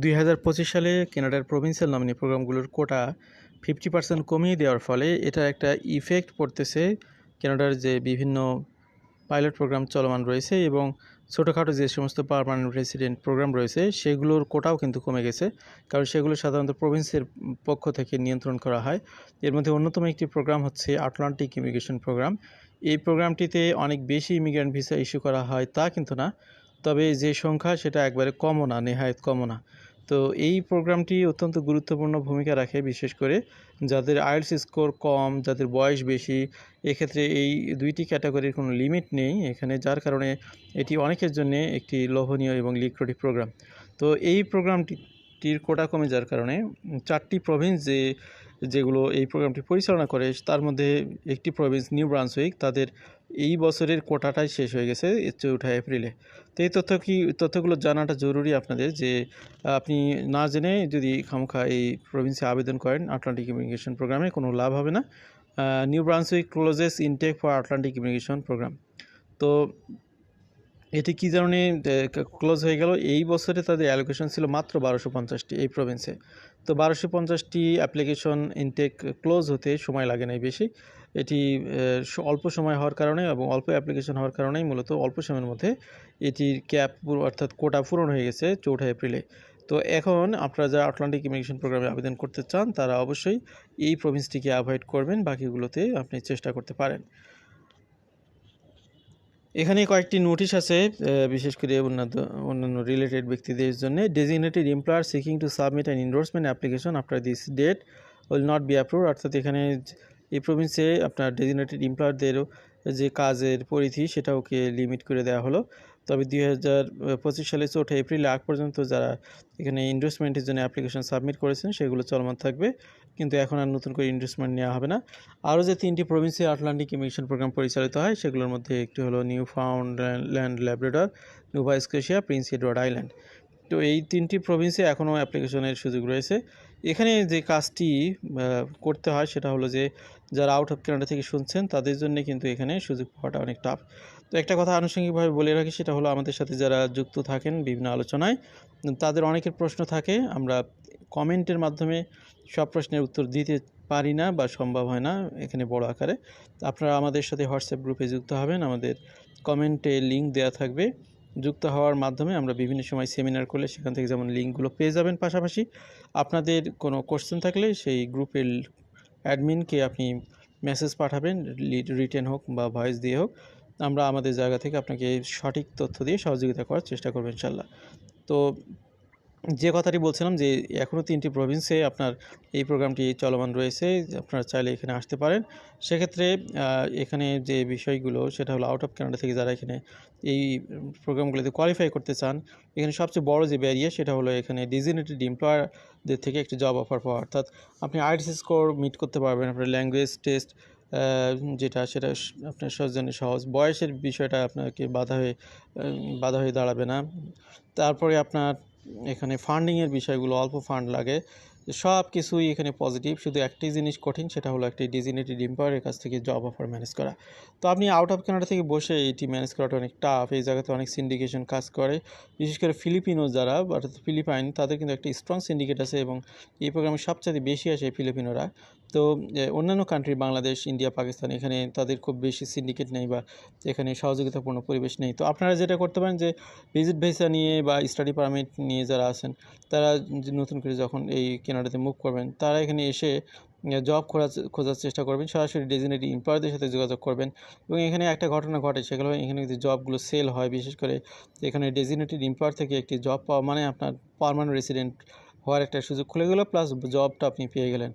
দুই হাজার পঁচিশ সালে কেনাডার প্রভিন্সিয়াল নমিনি প্রোগ্রামগুলোর কোটা ফিফটি পার্সেন্ট কমিয়ে দেওয়ার ফলে এটা একটা ইফেক্ট পড়তেছে কেনাডার যে বিভিন্ন পাইলট প্রোগ্রাম চলমান রয়েছে এবং ছোটোখাটো যে সমস্ত পারমানেন্ট রেসিডেন্ট প্রোগ্রাম রয়েছে, সেগুলোর কোটাও কিন্তু কমে গেছে। কারণ সেগুলো সাধারণত প্রভিন্সের পক্ষ থেকে নিয়ন্ত্রণ করা হয়। এর মধ্যে অন্যতম একটি প্রোগ্রাম হচ্ছে আটলান্টিক ইমিগ্রেশন প্রোগ্রাম। এই প্রোগ্রামটিতে অনেক বেশি ইমিগ্রেন্ট ভিসা ইস্যু করা হয় তা কিন্তু না। তবে যে সংখ্যা সেটা একবারে কমও না, নেহায়ত কমও না। তো এই প্রোগ্রামটি অত্যন্ত গুরুত্বপূর্ণ ভূমিকা রাখে, বিশেষ করে যাদের আইএলস স্কোর কম, যাদের বয়স বেশি, এক্ষেত্রে এই দুইটি ক্যাটাগরির কোনো লিমিট নেই। এখানে যার কারণে এটি অনেকের জন্য একটি লোভনীয় এবং লিক্রোটিভ প্রোগ্রাম। তো এই প্রোগ্রামটির কোটা কমে যাওয়ার কারণে চারটি প্রভিন্স যে, যেগুলো এই প্রোগ্রামটি পরিচালনা করে, তার মধ্যে একটি প্রভিন্স নিউ ব্রান্সউইক, তাদের এই বছরের কোটাটাই শেষ হয়ে গেছে চৌঠা এপ্রিলে তো এই তথ্য কি, তথ্যগুলো জানাটা জরুরি আপনাদের যে, আপনি না জেনে যদি খামখা এই প্রভিন্সে আবেদন করেন আটলান্টিক ইমিগ্রেশন প্রোগ্রামে কোনো লাভ হবে না। New Brunswick closes intake for Atlantic immigration program তো এটি কী কারণে ক্লোজ হয়ে গেল? এই বছরে তাদের অ্যালোকেশন ছিল মাত্র বারোশো পঞ্চাশটি এই প্রভিন্সে তো বারোশো পঞ্চাশটি অ্যাপ্লিকেশন ইনটেক ক্লোজ হতে সময় লাগে নাই বেশি। এটি অল্প সময় হওয়ার কারণে এবং অল্প অ্যাপ্লিকেশন হওয়ার কারণেই মূলত অল্প সময়ের মধ্যে এটির ক্যাপ অর্থাৎ কোটা পূরণ হয়ে গেছে চৌঠা এপ্রিলে। তো এখন আপনারা যারা আটলান্টিক ইমিগ্রেশন প্রোগ্রামে আবেদন করতে চান, তারা অবশ্যই এই প্রভিন্সটিকে অ্যাভয়েড করবেন, বাকিগুলোতে আপনি চেষ্টা করতে পারেন। এখানে কয়েকটি নোটিশ আছে বিশেষ করে অন্যান্য অন্যান্য রিলেটেড ব্যক্তিদের জন্য। Designated employer seeking to submit an endorsement application after this date will not be approve অর্থাৎ এখানে এই প্রভিন্সে আপনার ডেজিগনেটেড এমপ্লয়ারদের যে কাজের পরিধি, সেটা ওকে লিমিট করে দেওয়া হলো। তবে দুই হাজার পঁচিশ সালে চৌঠা এপ্রিলে আগ পর্যন্ত যারা এখানে ইনভেস্টমেন্টের জন্য অ্যাপ্লিকেশন সাবমিট করেছেন, সেগুলো চলমান থাকবে। কিন্তু এখন আর নতুন করে ইনভেস্টমেন্ট নেওয়া হবে না। আরও যে তিনটি প্রভিন্সে আটলান্টিক ইমিগ্রেশন প্রোগ্রাম পরিচালিত হয়, সেগুলোর মধ্যে একটি হলো Newfoundland Labrador Nova Scotia Prince Edward Island তো এই তিনটি প্রভিন্সে এখনও অ্যাপ্লিকেশনের সুযোগ রয়েছে। এখানে যে কাজটি করতে হয়, সেটা হলো যে, যারা আউট অফ কানাডা থেকে শুনছেন, তাদের জন্য কিন্তু এখানে সুযোগ পাওয়াটা অনেক টাফ তো একটা কথা আনুষঙ্গিকভাবে বলে রাখি, সেটা হলো আমাদের সাথে যারা যুক্ত থাকেন বিভিন্ন আলোচনায়, তাদের অনেকের প্রশ্ন থাকে। আমরা কমেন্টের মাধ্যমে সব প্রশ্নের উত্তর দিতে পারি না বা সম্ভব হয় না এখানে বড় আকারে। আপনারা আমাদের সাথে হোয়াটসঅ্যাপ গ্রুপে যুক্ত হবেন, আমাদের কমেন্টে লিঙ্ক দেওয়া থাকবে। যুক্ত হওয়ার মাধ্যমে আমরা বিভিন্ন সময় সেমিনার করলে সেখান থেকে যেমন লিঙ্কগুলো পেয়ে যাবেন পাশাপাশি। আপনাদের কোনো কোশ্চেন থাকলে সেই গ্রুপের অ্যাডমিনকে আপনি মেসেজ পাঠাবেন রিটেন হোক বা ভয়েস দিয়ে হোক। আমরা আমাদের জায়গা থেকে আপনাকে সঠিক তথ্য দিয়ে সহযোগিতা করার চেষ্টা করব ইনশাল্লাহ। তো যে কথাটি বলছিলাম যে এখনও তিনটি প্রভিন্সে আপনার এই প্রোগ্রামটি চলমান রয়েছে, আপনারা চাইলে এখানে আসতে পারেন। সেক্ষেত্রে এখানে যে বিষয়গুলো সেটা হলো আউট অফ কানাডা থেকে যারা এখানে এই প্রোগ্রামগুলোতে কোয়ালিফাই করতে চান, এখানে সবচেয়ে বড় যে ব্যারিয়ার সেটা হলো এখানে ডিজিনেটেড এমপ্লয়ারদের থেকে একটি জব অফার পাওয়া। অর্থাৎ আপনি আইটিস স্কোর মিট করতে পারবেন, আপনার ল্যাঙ্গুয়েজ টেস্ট যেটা সেটা আপনার সজনে সহজ। বয়সের বিষয়টা আপনাকে বাধা হয়ে বাধা হয়ে দাঁড়াবে না। তারপরে আপনার এখানে ফান্ডিংয়ের বিষয়গুলো, অল্প ফান্ড লাগে। সব কিছুই এখানে পজিটিভ শুধু একটি জিনিস কঠিন, সেটা হলো একটি ডিজিনেটেড এমপ্লয়ারের কাছ থেকে জব অফার ম্যানেজ করা। তো আপনি আউট অফ কানাডা থেকে বসে এটি ম্যানেজ করাটা অনেক টাফ এই জায়গাতে অনেক সিন্ডিকেশন কাজ করে। বিশেষ করে ফিলিপিনো যারা, অর্থাৎ ফিলিপাইন তাদের কিন্তু একটা স্ট্রং সিন্ডিকেট আছে এবং এই প্রোগ্রামে সবচেয়ে বেশি আসে ফিলিপিনোরা তো অন্যান্য কান্ট্রি বাংলাদেশ ইন্ডিয়া পাকিস্তান এখানে তাদের খুব বেশি সিন্ডিকেট নেই বা এখানে সহযোগিতাপূর্ণ পরিবেশ নেই। তো আপনারা যেটা করতে পারেন যে ভিজিট ভিসা নিয়ে বা স্টাডি পারমিট নিয়ে যারা আছেন, তারা নতুন করে যখন এই কেনাডাতে মুভ করবেন, তারা এখানে এসে জব খোঁজার খোঁজার চেষ্টা করবেন, সরাসরি ডেজিনেটি এমপ্লয়ারদের সাথে যোগাযোগ করবেন এবং এখানে একটা ঘটনা ঘটে, সেগুলো এখানে যে জবগুলো সেল হয়, বিশেষ করে এখানে ডেজিনেটেড এমপ্লয়ার থেকে একটি জব পাওয়া মানে আপনার পারমানেন্ট রেসিডেন্ট হওয়ার একটা সুযোগ খুলে গেলো প্লাস জবটা আপনি পেয়ে গেলেন।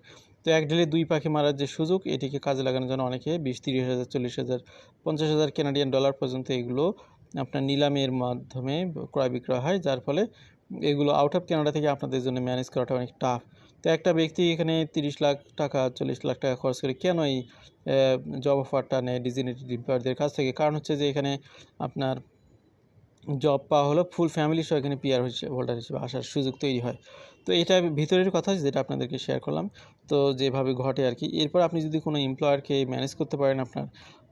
তো এক ঢেলে দুই পাখি মারার যে সুযোগ, এটিকে কাজে লাগানোর জন্য অনেকে বিশ, তিরিশ হাজার, চল্লিশ হাজার, পঞ্চাশ হাজার কেনাডিয়ান ডলার পর্যন্ত এগুলো আপনার নিলামের মাধ্যমে ক্রয় বিক্রয় হয়, যার ফলে এগুলো আউট অফ কানাডা থেকে আপনাদের জন্য ম্যানেজ করাটা অনেক টাফ তো একটা ব্যক্তি এখানে তিরিশ লাখ টাকা, চল্লিশ লাখ টাকা খরচ করে কেন এই জব অফারটা নেয় ডিজিনেটেড এমপ্লয়ারদের কাছ থেকে? কারণ হচ্ছে যে এখানে আপনার জব পাওয়া হলো ফুল ফ্যামিলি সহ এখানে পিয়ার হোল্ডার হিসেবে আসার সুযোগ তৈরি হয়। তো এটা ভিতরের কথা যেটা আপনাদেরকে শেয়ার করলাম। তো যেভাবে ঘটে আর কি। এরপর আপনি যদি কোনো এমপ্লয়ারকে ম্যানেজ করতে পারেন আপনার,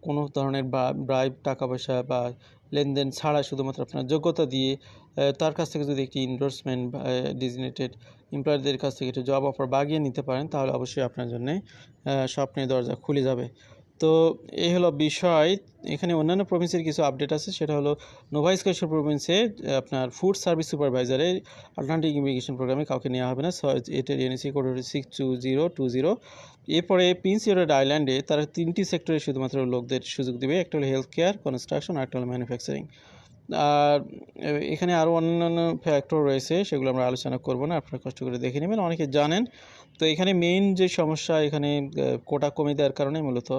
কোনো ধরনের বা ব্রাইব টাকা পয়সা বা লেনদেন ছাড়া শুধুমাত্র আপনার যোগ্যতা দিয়ে তার কাছ থেকে যদি একটি ইন্ডোর্সমেন্ট বা ডিজিনেটেড এমপ্লয়ারদের কাছ থেকে একটু জব অফার বাগিয়ে নিতে পারেন, তাহলে অবশ্যই আপনার জন্যে স্বপ্নের দরজা খুলে যাবে। তো এই হলো বিষয়। এখানে অন্যান্য প্রভিন্সের কিছু আপডেট আছে, সেটা হলো নোভাইস্কেশ্বর প্রভিন্সে আপনার ফুড সার্ভিস সুপারভাইজারে আটলান্টিক ইমিগ্রেশন প্রোগ্রামে কাউকে নেওয়া হবে না এটার NOC code six two zero two zero এরপরে প্রিন্স ইউরেড আইল্যান্ডে তারা তিনটি সেক্টরে শুধুমাত্র লোকদের সুযোগ দেবে, একটা হলো হেলথ কেয়ার কনস্ট্রাকশন আর একটা হলো ম্যানুফ্যাকচারিং আর এখানে আরও অন্যান্য ফ্যাক্টর রয়েছে, সেগুলো আমরা আলোচনা করব না, আপনারা কষ্ট করে দেখে নেবেন, অনেকে জানেন। তো এখানে মেইন যে সমস্যা এখানে কোটা কমে দেওয়ার কারণে মূলত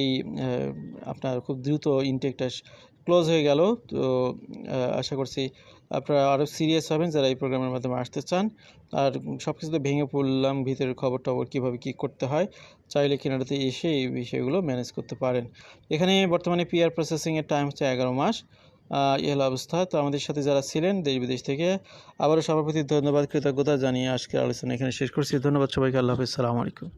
এই আপনার খুব দ্রুত ইনটেকটা ক্লোজ হয়ে গেল। তো আশা করছি আপনারা আরও সিরিয়াস হবেন যারা এই প্রোগ্রামের মাধ্যমে আসতে চান। আর সব কিছুতে ভেঙে পড়লাম, ভিতরের খবর টবর কীভাবে কী করতে হয়, চাইলে কেনাডাতে এসে এই বিষয়গুলো ম্যানেজ করতে পারেন। এখানে বর্তমানে পিআর প্রসেসিংয়ের টাইম হচ্ছে এগারো মাস। এই হলো অবস্থা। তো আমাদের সাথে যারা ছিলেন দেশ বিদেশ থেকে, আবারও সবার প্রতি ধন্যবাদ, কৃতজ্ঞতা জানিয়ে আজকের আলোচনা এখানে শেষ করছি। ধন্যবাদ সবাইকে, আল্লাহ হাফিজ। সালামু আলাইকুম।